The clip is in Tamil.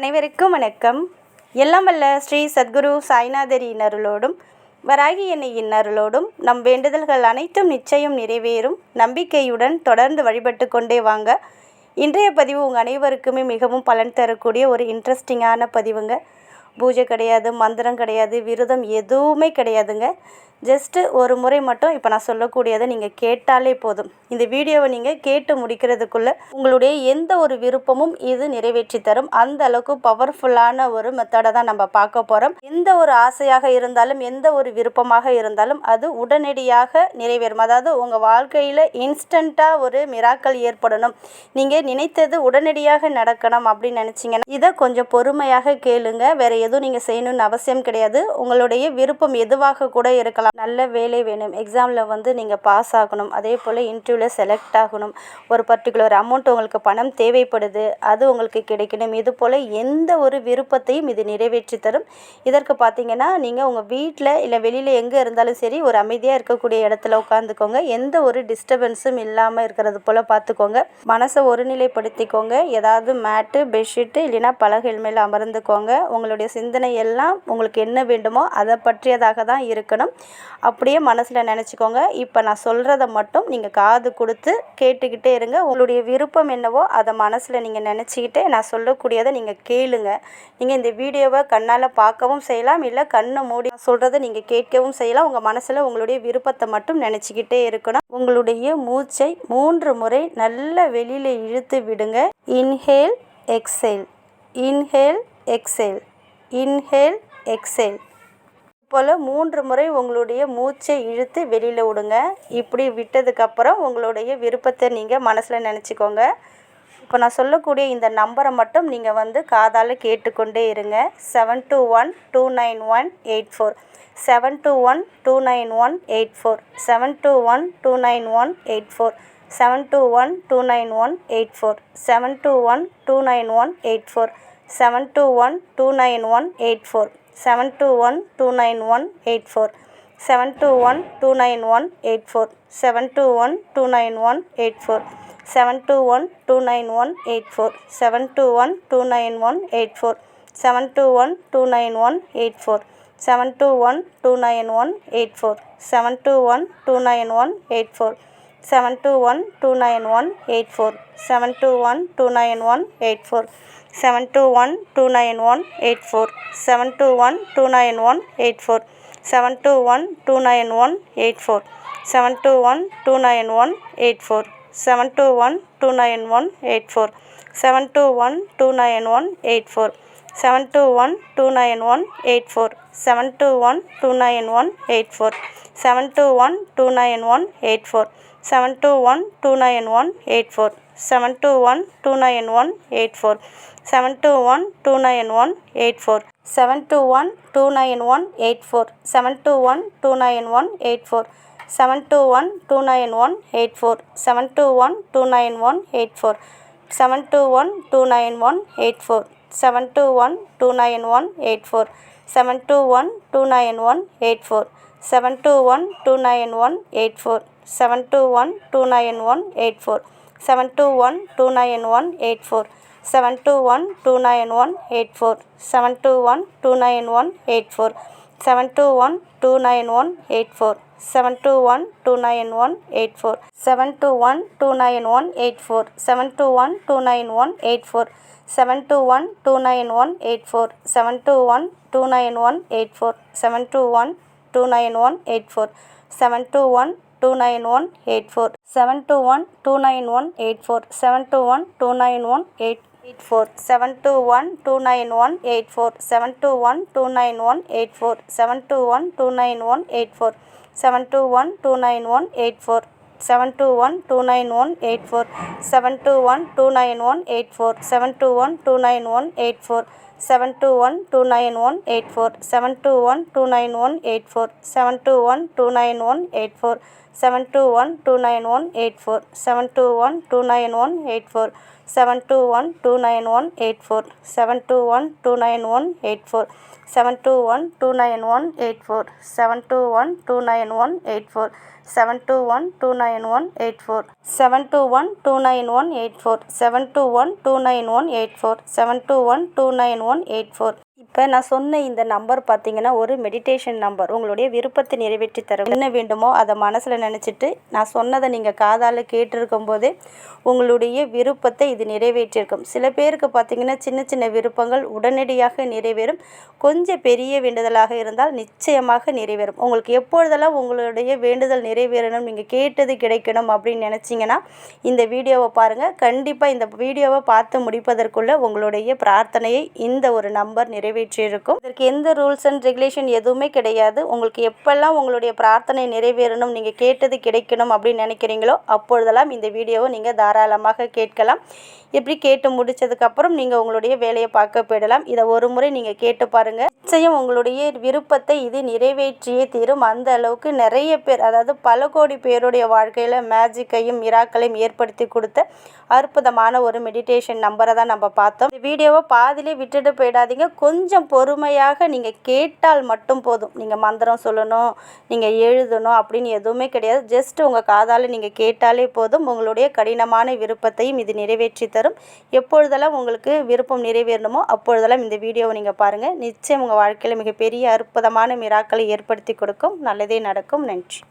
அனைவருக்கும் வணக்கம். எல்லாம் வல்ல ஸ்ரீ சத்குரு சாய்நாதரின் அருளோடும் வராகி எண்ணெயின் அருளோடும் நம் வேண்டுதல்கள் அனைத்தும் நிச்சயம் நிறைவேறும். நம்பிக்கையுடன் தொடர்ந்து வழிபட்டு கொண்டே வாங்க. இன்றைய பதிவு உங்கள் அனைவருக்குமே மிகவும் பலன் தரக்கூடிய ஒரு இன்ட்ரெஸ்டிங்கான பதிவுங்க. பூஜை கிடையாது மந்திரம் கிடையாது விரதம் எதுவுமே கிடையாதுங்க. ஜஸ்ட்டு ஒரு முறை மட்டும் இப்போ நான் சொல்லக்கூடியதை நீங்கள் கேட்டாலே போதும். இந்த வீடியோவை நீங்கள் கேட்டு முடிக்கிறதுக்குள்ளே உங்களுடைய எந்த ஒரு விருப்பமும் இது நிறைவேற்றி தரும். அந்த அளவுக்கு பவர்ஃபுல்லான ஒரு மெத்தடை தான் நம்ம பார்க்க போகிறோம் எந்த ஒரு ஆசையாக இருந்தாலும் எந்த ஒரு விருப்பமாக இருந்தாலும் அது உடனடியாக நிறைவேறும். அதாவது உங்கள் வாழ்க்கையில் இன்ஸ்டண்ட்டாக ஒரு மிராக்கள் ஏற்படணும். நீங்கள் நினைத்தது உடனடியாக நடக்கணும் அப்படின்னு நினச்சிங்கன்னா இதை கொஞ்சம் பொறுமையாக கேளுங்க. வேறு எதுவும் நீங்கள் செய்யணும்னு அவசியம் கிடையாது. உங்களுடைய விருப்பம் எதுவாக கூட இருக்கலாம். நல்ல வேலை வேணும். எக்ஸாமில் வந்து நீங்கள் பாஸ் ஆகணும். அதே போல் இன்டர்வியூவில் செலக்ட் ஆகணும். ஒரு பர்டிகுலர் அமௌண்ட் உங்களுக்கு பணம் தேவைப்படுது. அது உங்களுக்கு கிடைக்கணும். இது போல் எந்த ஒரு விருப்பத்தையும் இது நிறைவேற்றி தரும். இதற்கு பார்த்தீங்கன்னா நீங்கள் உங்கள் வீட்டில் இல்லை வெளியில் எங்கே இருந்தாலும் சரி ஒரு அமைதியாக இருக்கக்கூடிய இடத்துல உட்காந்துக்கோங்க எந்த ஒரு டிஸ்டர்பன்ஸும் இல்லாமல் இருக்கிறது போல் பார்த்துக்கோங்க மனசை ஒருநிலைப்படுத்திக்கோங்க. ஏதாவது மேட்டு பெட்ஷீட்டு இல்லைன்னா பலகையில் மேலே அமர்ந்துக்கோங்க. உங்களுடைய சிந்தனை எல்லாம் உங்களுக்கு என்ன வேண்டுமோ அதை பற்றியதாக தான் இருக்கணும். அப்படியே மனசில் நினச்சிக்கோங்க. இப்போ நான் சொல்கிறத மட்டும் நீங்கள் காது கொடுத்து கேட்டுக்கிட்டே இருங்க. உங்களுடைய விருப்பம் என்னவோ அதை மனசில் நீங்கள் நினச்சிக்கிட்டே நான் சொல்லக்கூடியதை நீங்கள் கேளுங்க. நீங்கள் இந்த வீடியோவை கண்ணால் பார்க்கவும் செய்யலாம். இல்லை கண்ணை மூடி சொல்கிறத நீங்கள் கேட்கவும் செய்யலாம். உங்கள் மனசில் உங்களுடைய விருப்பத்தை மட்டும் நினச்சிக்கிட்டே இருக்கணும். உங்களுடைய மூச்சை மூன்று முறை நல்ல வெளியில் இழுத்து விடுங்க. Inhale exhale. Inhale exhale. Inhale exhale. போல் மூன்று முறை உங்களுடைய மூச்சை இழுத்து வெளியில் விடுங்க. இப்படி விட்டதுக்கப்புறம் உங்களுடைய விருப்பத்தை நீங்கள் மனசில் நினச்சிக்கோங்க. இப்போ நான் சொல்லக்கூடிய இந்த நம்பரை மட்டும் நீங்கள் வந்து காதால் கேட்டுக்கொண்டே இருங்க. Seven two one two nine one eight four seven two one two nine one eight four seven two one two nine one eight four seven two one two nine one eight four seven two one two nine one eight four seven two one two nine one eight four seven two one two nine one eight four seven two one two nine one eight four seven two one two nine one eight four seven two one two nine one eight four seven two one two nine one eight four seven two one two nine one eight four seven two one two nine one eight four seven two one two nine one eight four seven two one two nine one eight four seven two one two nine one eight four seven two one two nine one eight four seven two one two nine one eight four seven two one two nine one eight four seven two one two nine one eight four seven two one two nine one eight four seven two one two nine one eight four seven two one two nine one eight four seven two one two nine one eight four seven two one two nine one eight four seven two one two nine one eight four seven two one two nine one eight four seven two one two nine one eight four seven two one two nine one eight four seven two one two nine one eight four seven two one two nine one eight four seven two one two nine one eight four seven two one two nine one eight four seven two one two nine one eight four seven two one two nine one eight four seven two one two nine one eight four seven two one two nine one eight four seven two one two nine one eight four seven two one two nine one eight four seven two one two nine one eight four seven two one two nine one eight four seven two one two nine one eight four seven two one two nine one eight four seven two one two nine one eight four seven two one two nine one eight four seven two one two nine one eight four seven two one two nine one eight four seven two one two nine one eight four seven two one two nine one eight four seven two one two nine one eight eight four seven two one two nine one eight four seven two one two nine one eight four seven two one two nine one eight four seven two one two nine one eight four seven two one two nine one eight four seven two one two nine one eight four seven two one two nine one eight four seven two one two nine one eight four seven two one two nine one eight four seven two one two nine one eight four seven two one two nine one eight four seven two one two nine one eight four seven two one two nine one eight four seven two one two nine one eight four seven two one two nine one eight four seven two one two nine one eight four seven two one two nine one eight four seven two one two nine one eight four seven two one two nine one eight four seven two one two nine one one eight four இப்போ நான் சொன்ன இந்த நம்பர் பார்த்தீங்கன்னா ஒரு மெடிடேஷன் நம்பர் உங்களுடைய விருப்பத்தை நிறைவேற்றி தரும். என்ன வேண்டுமோ அதை மனசில் நினச்சிட்டு நான் சொன்னதை நீங்கள் காதால் கேட்டிருக்கும் போதே உங்களுடைய விருப்பத்தை இது நிறைவேற்றியிருக்கும். சில பேருக்கு பார்த்தீங்கன்னா சின்ன சின்ன விருப்பங்கள் உடனடியாக நிறைவேறும். கொஞ்சம் பெரிய வேண்டுதலாக இருந்தால் நிச்சயமாக நிறைவேறும். உங்களுக்கு எப்பொழுதெல்லாம் உங்களுடைய வேண்டுதல் நிறைவேறணும் நீங்கள் கேட்டது கிடைக்கணும் அப்படின்னு நினச்சிங்கன்னா இந்த வீடியோவை பாருங்கள் கண்டிப்பாக இந்த வீடியோவை பார்த்து முடிப்பதற்குள்ளே உங்களுடைய பிரார்த்தனையை இந்த ஒரு நம்பர் நிறைவேற்றி நிறைவேற்றியிருக்கும் இதற்கு எந்த ரூல்ஸ் அண்ட் ரெகுலேஷன் எதுவுமே கிடையாது. உங்களுக்கு எப்பெல்லாம் உங்களுடைய பிரார்த்தனை நிறைவேறணும் நீங்கள் கேட்டது கிடைக்கணும் அப்படின்னு நினைக்கிறீங்களோ அப்பொழுதெல்லாம் இந்த வீடியோவை நீங்கள் தாராளமாக கேட்கலாம். இப்படி கேட்டு முடிச்சதுக்கப்புறம் நீங்கள் உங்களுடைய வேலையை பார்க்க போயிடலாம். இதை ஒரு முறை நீங்கள் கேட்டு பாருங்கள் நிச்சயம் உங்களுடைய விருப்பத்தை இது நிறைவேற்றியே தீரும். அந்த அளவுக்கு நிறைய பேர் அதாவது பல கோடி பேருடைய வாழ்க்கையில் மேஜிக்கையும் மிராக்களையும் ஏற்படுத்தி கொடுத்த அற்புதமான ஒரு மெடிடேஷன் நம்பரை தான் நம்ம பார்த்தோம். இந்த வீடியோவை பாதியிலே விட்டுட்டு போயிடாதீங்க. கொஞ்சம் கொஞ்சம் பொறுமையாக நீங்கள் கேட்டால் மட்டும் போதும். நீங்கள் மந்திரம் சொல்லணும் நீங்கள் எழுதணும் அப்படின்னு எதுவுமே கிடையாது. ஜஸ்ட் உங்கள் காதால் நீங்கள் கேட்டாலே போதும். உங்களுடைய கடினமான விருப்பத்தையும் இது நிறைவேற்றி தரும். எப்பொழுதெல்லாம் உங்களுக்கு விருப்பம் நிறைவேறணுமோ அப்பொழுதெல்லாம் இந்த வீடியோவை நீங்கள் பாருங்கள் நிச்சயம் உங்கள் வாழ்க்கையில் மிகப்பெரிய அற்புதமான மிராக்களை ஏற்படுத்தி கொடுக்கும். நல்லதே நடக்கும். நன்றி.